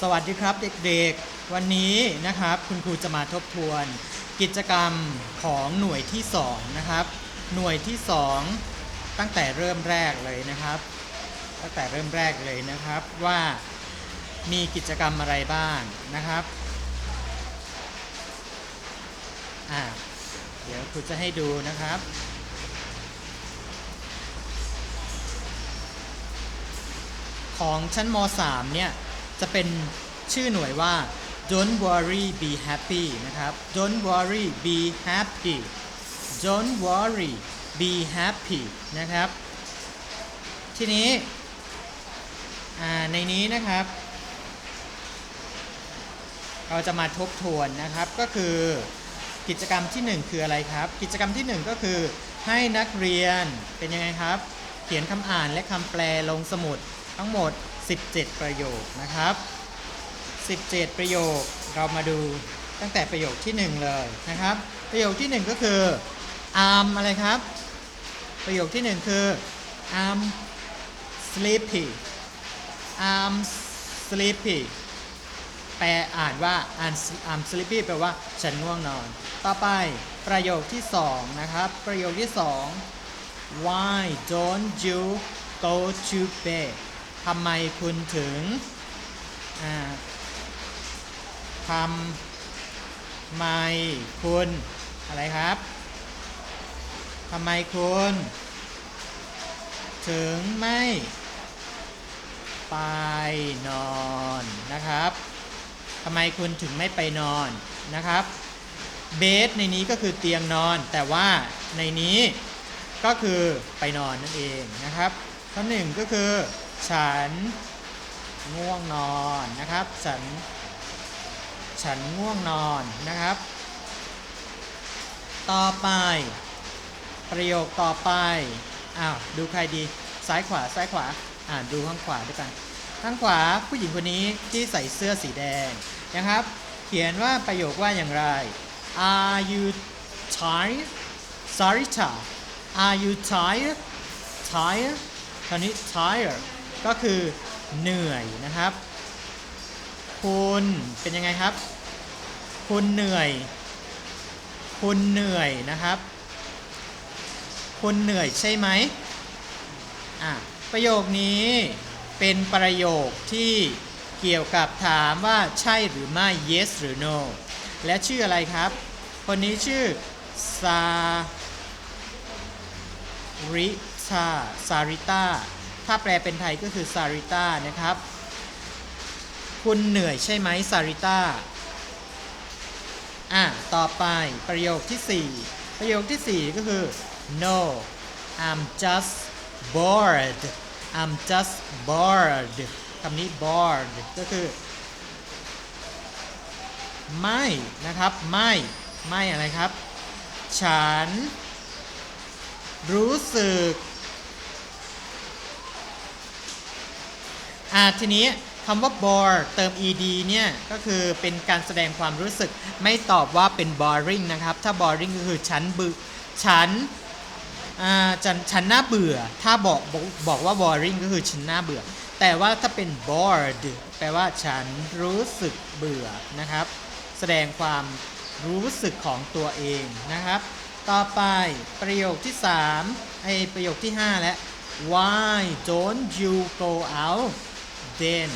สวัสดีครับเด็กๆ วันนี้นะครับคุณครูจะมาทบทวน กิจกรรมของหน่วยที่2นะครับหน่วยที่ 2 ตั้งแต่เริ่มแรกเลยนะครับ ตั้งแต่เริ่มแรกเลยนะครับว่ามีกิจกรรมอะไรบ้างนะครับอ่าเดี๋ยวครูจะให้ดูนะครับของชั้นม .3 เนี่ย จะเป็นชื่อหน่วยว่า don't worry be happy นะครับ don't worry be happy don't worry be happy นะครับ ทีนี้ในนี้นะครับ เราจะมาทบทวนนะครับก็คือกิจกรรมที่ 1 คืออะไรครับ กิจกรรมที่ 1 ก็คือให้นักเรียนเป็นยังไงครับ เขียนคำอ่านและคำแปลลงสมุดทั้งหมด 17 ประโยคนะครับ 17 ประโยคเรามาดูตั้งแต่ประโยคที่ 1 เลยนะครับ ประโยคที่ 1 ก็คือ I'm อะไรครับ ประโยคที่ 1 คือ I'm sleepy I'm sleepy แปลอ่านว่า I'm sleepy แปลว่าฉันง่วงนอน ต่อไปประโยคที่ 2 นะครับ ประโยคที่ 2 Why don't you go to bed ทำไมคุณถึงอ่าทำไมคุณอะไรครับทำไมคุณ ถึงไม่ไปนอนนะครับทำไมคุณถึงไม่ไปนอนนะครับเบสในนี้ก็คือเตียงนอน แต่ว่าในนี้ก็คือไปนอนนั่นเองนะครับข้อหนึ่งก็คือ ฉันง่วงนอนนะครับ ฉัน ฉันง่วงนอนนะครับ ต่อไป ประโยคต่อไป อ้าว ดูใครดี ซ้ายขวา ซ้ายขวา อ่านดูข้างขวาด้วยกัน ข้างขวาผู้หญิงคนนี้ที่ใส่เสื้อสีแดงนะครับ เขียนว่าประโยคว่าอย่างไร Are you tired Sarita Are you tired tired คราวนี้ tired ก็คือเหนื่อยนะครับ คุณเป็นยังไงครับ คุณเหนื่อย คุณเหนื่อยนะครับ คุณเหนื่อยใช่ไหมอะประโยคนี้เป็นประโยคที่เกี่ยวกับถามว่าใช่หรือไม่ yes หรือ no และชื่ออะไรครับ คนนี้ชื่อซาริตาซาริตา ถ้าแปลเป็นไทยก็คือซาริต้านะครับ คุณเหนื่อยใช่ไหมซาริต้าอะต่อไปประโยคที่ 4 ประโยคที่ 4 ก็คือ no I'm just bored I'm just bored คำนี้ bored ก็คือ ไม่นะครับ ไม่ ไม่อะไรครับ ฉัน รู้สึก อ่าทีนี้คำว่า bore เติม ed เนี่ยก็คือเป็นการแสดงความรู้สึกไม่ตอบว่าเป็น boring นะครับ ถ้า boring ก็คือฉันบึฉันอ่าฉันฉันน่าเบื่อ ถ้าบอกบอกบอกว่า boring ก็คือฉันน่าเบื่อ แต่ว่าถ้าเป็น bored แปลว่าฉันรู้สึกเบื่อนะครับ แสดงความรู้สึกของตัวเองนะครับ ต่อไปประโยคที่3ไอประโยคที่ 5 และ why don't you go out then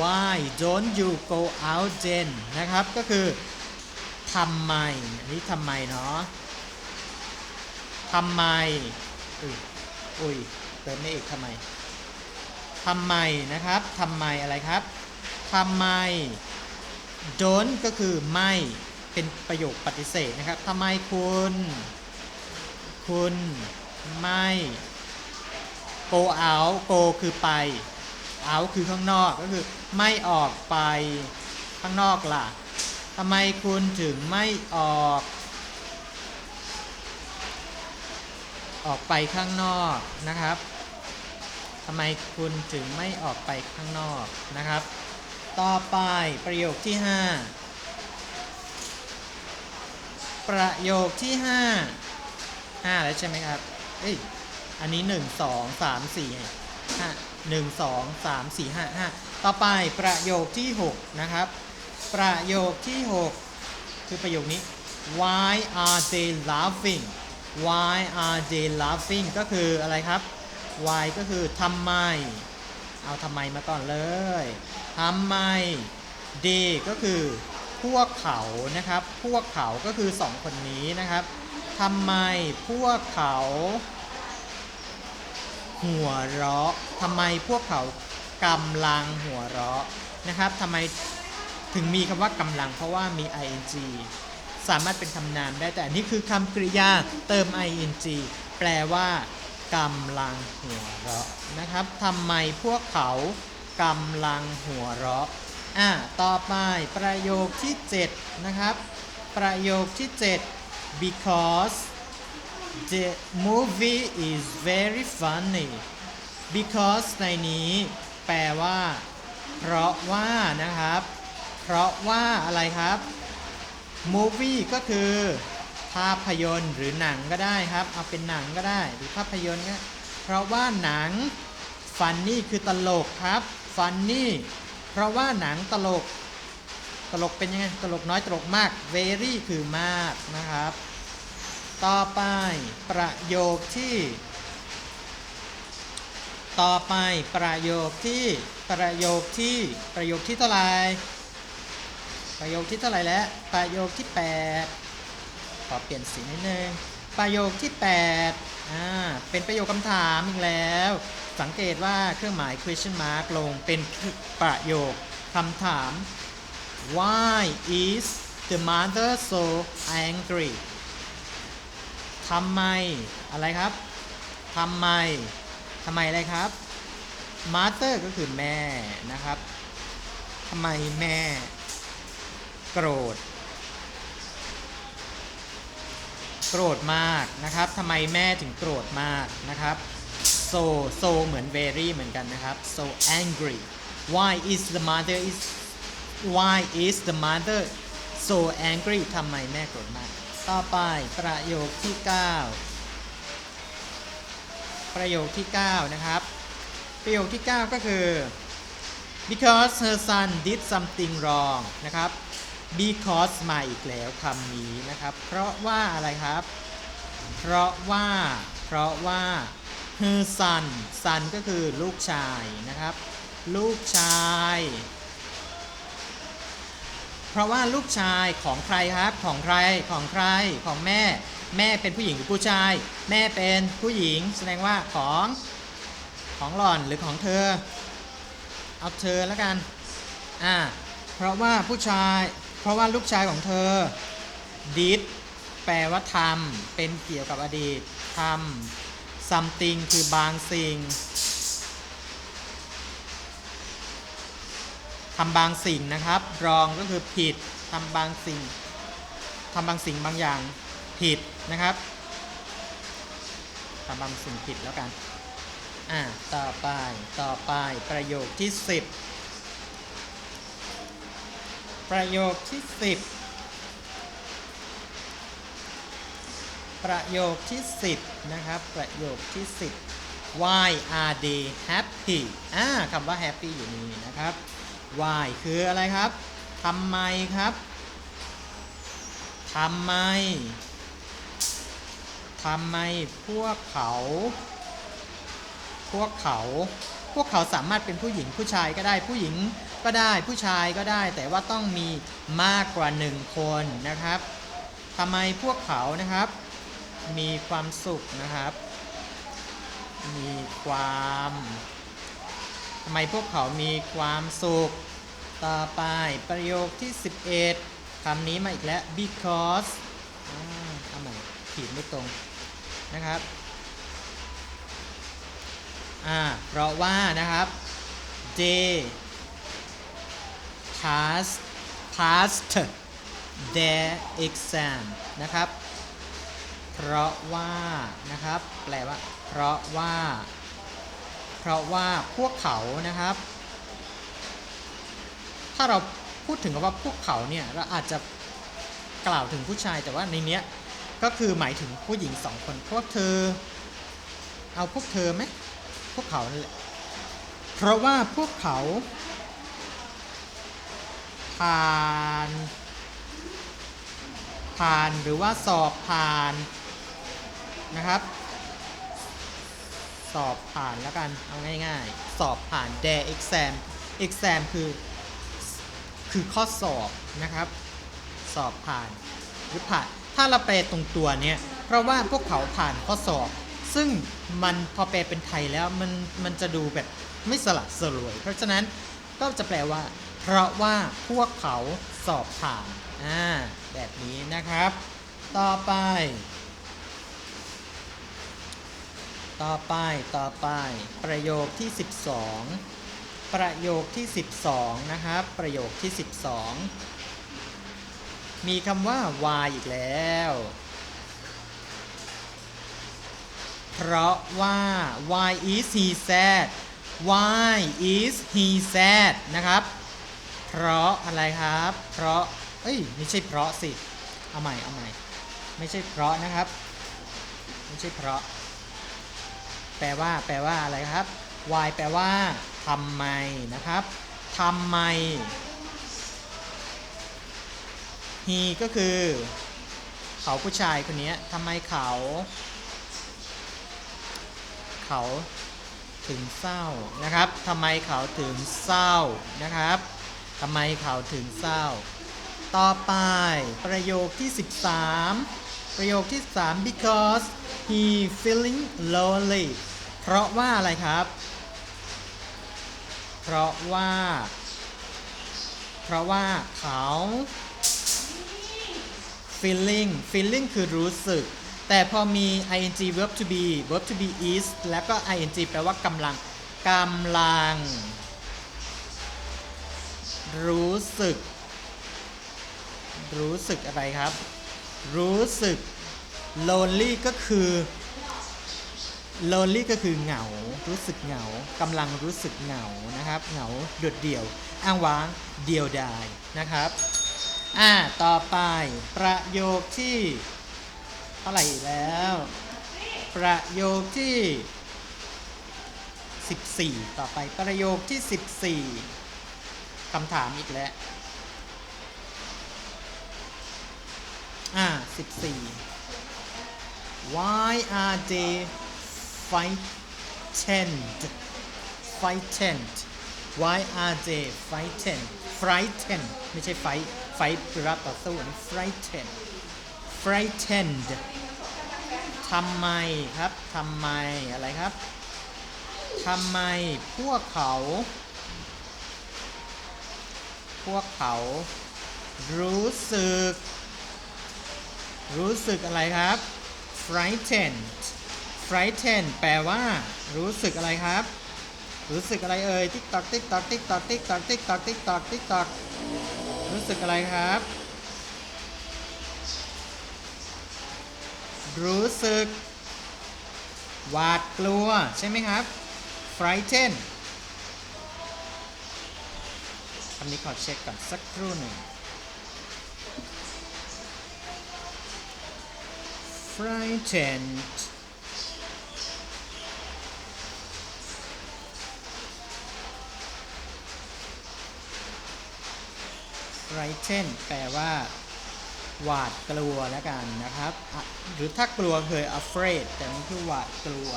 why don't you go out then นะครับ ก็คือทำไม อันนี้ทำไมเนาะทำไม อุ้ยอุ้ยเติมไม่เอกทำไมทำไมนะครับทำไมอะไรครับทำไม don't ก็คือไม่เป็นประโยคปฏิเสธนะครับทำไมคุณ คุณไม่ go out go คือไป out คือข้างนอกก็คือไม่ออกไปข้างนอกล่ะทำไมคุณถึงไม่ออก ออกไปข้างนอกนะครับทำไมคุณถึงไม่ออกไปข้างนอกนะครับ ต่อไปประโยคที่ 5 ประโยคที่ 5 5 แล้วใช่ไหมครับ เอ้ย อันนี้ 1 2 3 4 5 1 2 3 4 5 5 ต่อไปประโยคที่ 6 นะครับ ประโยคที่ 6 คือประโยคนี้ why are they laughing why are they laughing ก็คืออะไรครับ why ก็คือทำไม เอาทำไมมาก่อนเลยทำไม they ก็คือพวกเขานะครับ พวกเขาก็คือสองคนนี้นะครับทำไมพวกเขา หัวเราะทำไมพวกเขากำลังหัวเราะนะครับทำไมถึงมีคำว่ากำลังเพราะว่ามี ing สามารถเป็นคำนามได้แต่อันนี้คือคำกริยาเติม ing แปลว่ากำลังหัวเราะนะครับทำไมพวกเขากำลังหัวเราะอะต่อไปประโยคที่ 7 นะครับ ประโยคที่ 7 because The movie is very funny because ในนี้แปลว่า เพราะว่านะครับ เพราะว่าอะไรครับ movie ก็คือ ภาพยนตร์หรือหนังก็ได้ครับ เอาเป็นหนังก็ได้ หรือภาพยนตร์ก็เพราะว่าหนัง funny คือตลกครับ funny เพราะว่าหนังตลก ตลกเป็นยังไง ตลกน้อยตลกมาก very คือมากนะครับ ต่อไปประโยคที่ ต่อไปประโยคที่ประโยคที่ประโยคที่เท่าไหร่ประโยคที่เท่าไหร่แล้วประโยคที่ 8 ขอเปลี่ยนสีนิดนึงประโยคที่8อ่าเป็นประโยคคำถามอีกแล้ว สังเกตว่าเครื่องหมาย question mark ลงเป็นประโยคคำถาม why is the mother so angry ทำไมอะไรครับทำไมทำไมอะไรครับ mother ก็คือแม่นะครับทำไมแม่โกรธ โกรธมากนะครับทำไมแม่ถึงโกรธมากนะครับ so so เหมือน very เหมือนกันนะครับ so angry why is the mother is why is the mother so angry ทำไมแม่โกรธมาก ต่อไปประโยคที่ 9 ประโยคที่ 9 นะครับ ประโยคที่ 9 ก็คือ because her son did something wrong นะครับ because มาอีกแล้วคำนี้นะครับ เพราะว่าอะไรครับ เพราะว่า เพราะว่า her son son ก็คือลูกชายนะครับ ลูกชาย ราะว่าลูกชายของใครครับ ของใครของใครของแม่ แม่เป็นผู้หญิงหรือผู้ชาย แม่เป็นผู้หญิง แสดงว่าของของหล่อนหรือของเธอ เอาเธอแล้วกันอ่าเพราะว่าผู้ชาย เพราะว่าลูกชายของเธอ did แปลว่าทำเป็นเกี่ยวกับอดีตทำ something คือบางสิ่ง ทำบางสิ่งนะครับ wrong ก็คือผิดทำบางสิ่งทำบางสิ่งบางอย่างผิดนะครับทำบางสิ่งผิดแล้วกันอ่าต่อไปต่อไปประโยคที่ 10 ประโยคที่ 10 ประโยคที่ 10 นะครับ ประโยคที่ 10 why are they happy อ่าคำว่า happy อยู่นี่นะครับ why คืออะไรครับทำไมครับทำไมทำไมพวกเขา พวกเขา พวกเขาสามารถเป็นผู้หญิงผู้ชายก็ได้ ผู้หญิงก็ได้ ผู้ชายก็ได้ แต่ว่าต้องมีมากกว่าหนึ่งคนนะครับทำไมพวกเขานะครับ มีความสุขนะครับ มีความ ทำไมพวกเขามีความสุข ต่อไปประโยคที่ 11คำนี้มาอีกแล้ว because อ่าทำไมขีดไม่ตรงนะครับอ่าเพราะว่านะครับ they passed passed their exam นะครับ เพราะว่านะครับ แปลว่า เพราะว่า ราะว่าพวกเขานะครับ ถ้าเราพูดถึงว่าพวกเขาเนี่ยเราอาจจะกล่าวถึงผู้ชายแต่ว่าในเนี้ยก็คือหมายถึงผู้หญิงสองคนพวกเธอ เอาพวกเธอไหมพวกเขานั่นแหละเพราะว่าพวกเขา ผ่านผ่านหรือว่าสอบผ่านนะครับ สอบผ่านแล้วกัน เอาง่ายๆ สอบผ่าน their exam exam คือคือข้อสอบนะครับ สอบผ่านหรือผ่าน ถ้าเราแปลตรงตัวเนี่ยเพราะว่าพวกเขาผ่านข้อสอบ ซึ่งมันพอแปลเป็นไทยแล้วมันมันจะดูแบบไม่สลัดสลวย เพราะฉะนั้นก็จะแปลว่า เพราะว่าพวกเขาสอบผ่านอ่าแบบนี้นะครับ ต่อไป ต่อไปต่อไป ประโยคที่ 12 ประโยคที่ 12 นะครับ ประโยคที่ 12 มีคำว่า why อีกแล้ว เพราะว่า why is he sad why is he sad นะครับ เพราะอะไรครับ เพราะ เอ้ย ไม่ใช่เพราะสิ เอาใหม่ เอาใหม่ ไม่ใช่เพราะนะครับ ไม่ใช่เพราะ แปลว่า แปลว่าอะไรครับ why แปลว่าทำไมนะครับทำไม he ก็คือ เขาผู้ชายคนนี้ทำไมเขา เขาถึงเศร้านะครับทำไมเขาถึงเศร้านะครับทำไมเขาถึงเศร้า ต่อไปประโยคที่ 13 ประโยคที่ 3 because he feeling lonely เพราะว่าอะไรครับ เพราะว่า เพราะว่าเขา feeling feeling คือรู้สึก แต่พอมี ing verb to be verb to be is แล้วก็ ing แปลว่ากำลังกำลัง รู้สึก รู้สึกอะไรครับ รู้สึก lonely ก็คือ lonely ก็คือเหงา รู้สึกเหงากำลังรู้สึกเหงานะครับ เหงาโดดเดี่ยว อ้างว้างเดียวดายนะครับอ่าต่อไปประโยคที่เท่าไหร่แล้ว ประโยคที่ 14 ต่อไปประโยคที่ 14คำถามอีกแล้ว อ่า14 Why are they frightened frightened Why are they frightened frightened ไม่ใช่ไฟไฟรับต่อสู้อันนี้ frightened frightened ทำไมครับ ทำไมอะไรครับ ทำไมพวกเขา พวกเขา รู้สึก รู้สึกอะไรครับ frightened frightened แปลว่า รู้สึกอะไรครับ รู้สึกอะไรเอ่ยติ๊กตอกติ๊กตอกติ๊กตอกติ๊กตอกติ๊กตอกติ๊กตอกติ๊กตอกรู้สึกอะไรครับ รู้สึก หวาดกลัว ใช่ไหมครับ frightened คำนี้ขอเช็คก่อนสักครู่หนึ่ง frightened frighten แปลว่า หวาดกลัวแล้วกันนะครับ หรือถ้ากลัวเคย afraid แต่นี่คือหวาดกลัว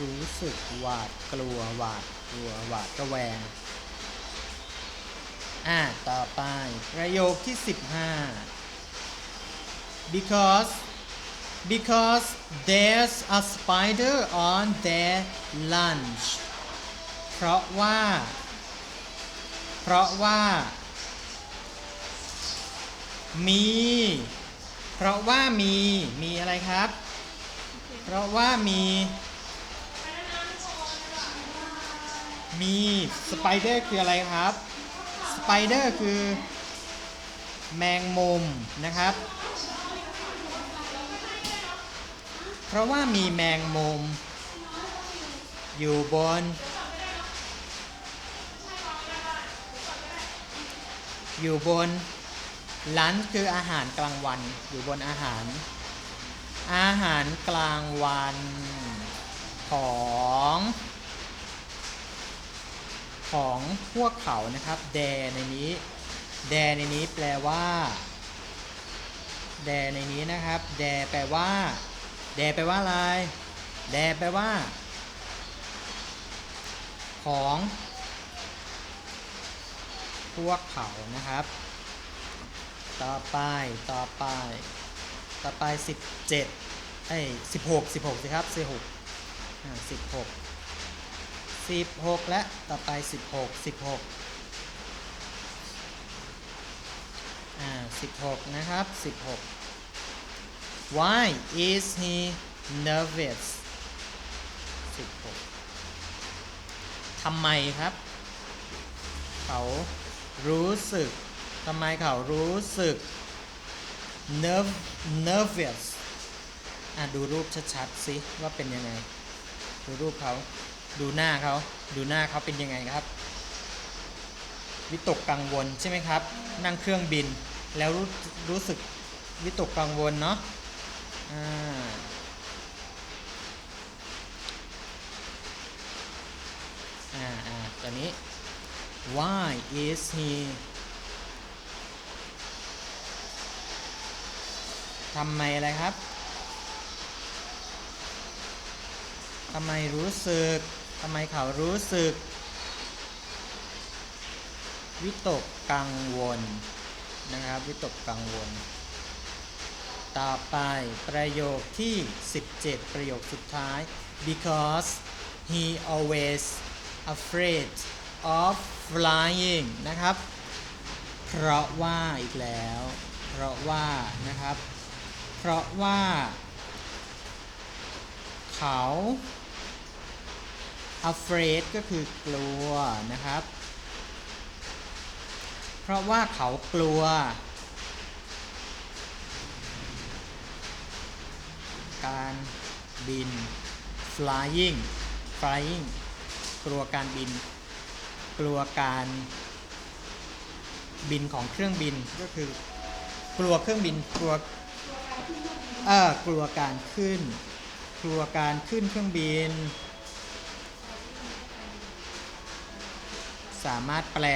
รู้สึกหวาดกลัว หวาดกลัว หวาดระแวง อ่า ต่อไป ประโยคที่ 15 because because there's a spider on their lunch เพราะว่า เพราะว่า มี เพราะว่ามี มีอะไรครับ เพราะว่ามี มีสไปเดอร์คืออะไรครับ สไปเดอร์คือ แมงมุมนะครับ ราะว่ามีแมงมุม อยู่บน อยู่บนลันคืออาหารกลางวัน อยู่บนอาหาร อาหารกลางวันของของพวกเขานะครับ แดในนี้ แดในนี้แปลว่า แดในนี้นะครับ แดแปลว่า แดแปลว่าอะไร แดแปลว่า ของ พวกเขานะครับ ต่อไป ต่อไป ต่อไป 17เอ้ย16 16สิครับ16อ่า16 16 และ ต่อไป 16 16อ่า16 นะครับ 16 Why is he nervous 16ทำไมครับ เขารู้สึกทำไมเขารู้สึก nerve nervous อะดูรูปชัดๆสิว่าเป็นยังไง ดูรูปเขา ดูหน้าเขา ดูหน้าเขาเป็นยังไงครับ วิตกกังวลใช่ไหมครับ นั่งเครื่องบิน แล้วรู้รู้สึกวิตกกังวลเนาะ อ่าอ่าตัวนี้ why is he ทำไมอะไรครับ ทำไมรู้สึก ทำไมเขารู้สึก วิตกกังวลนะครับ วิตกกังวล ต่อไปประโยคที่ 17 ประโยคสุดท้าย because he always afraid of flying นะครับ เพราะว่าอีกแล้ว เพราะว่านะครับ เพราะว่า เขา afraid ก็คือกลัวนะครับ เพราะว่าเขากลัว การบิน flying flying กลัวการบิน กลัวการบินของเครื่องบินก็คือกลัวเครื่องบินกลัวเออกลัวการขึ้น กลัวการขึ้นเครื่องบิน สามารถแปล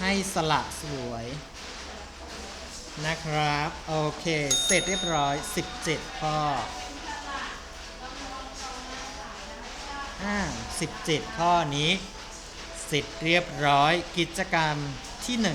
ให้สละสวย นะครับ โอเค เสร็จเรียบร้อย 17 ข้ออ่า17 ข้อนี้เสร็จเรียบร้อยกิจกรรมที่ 1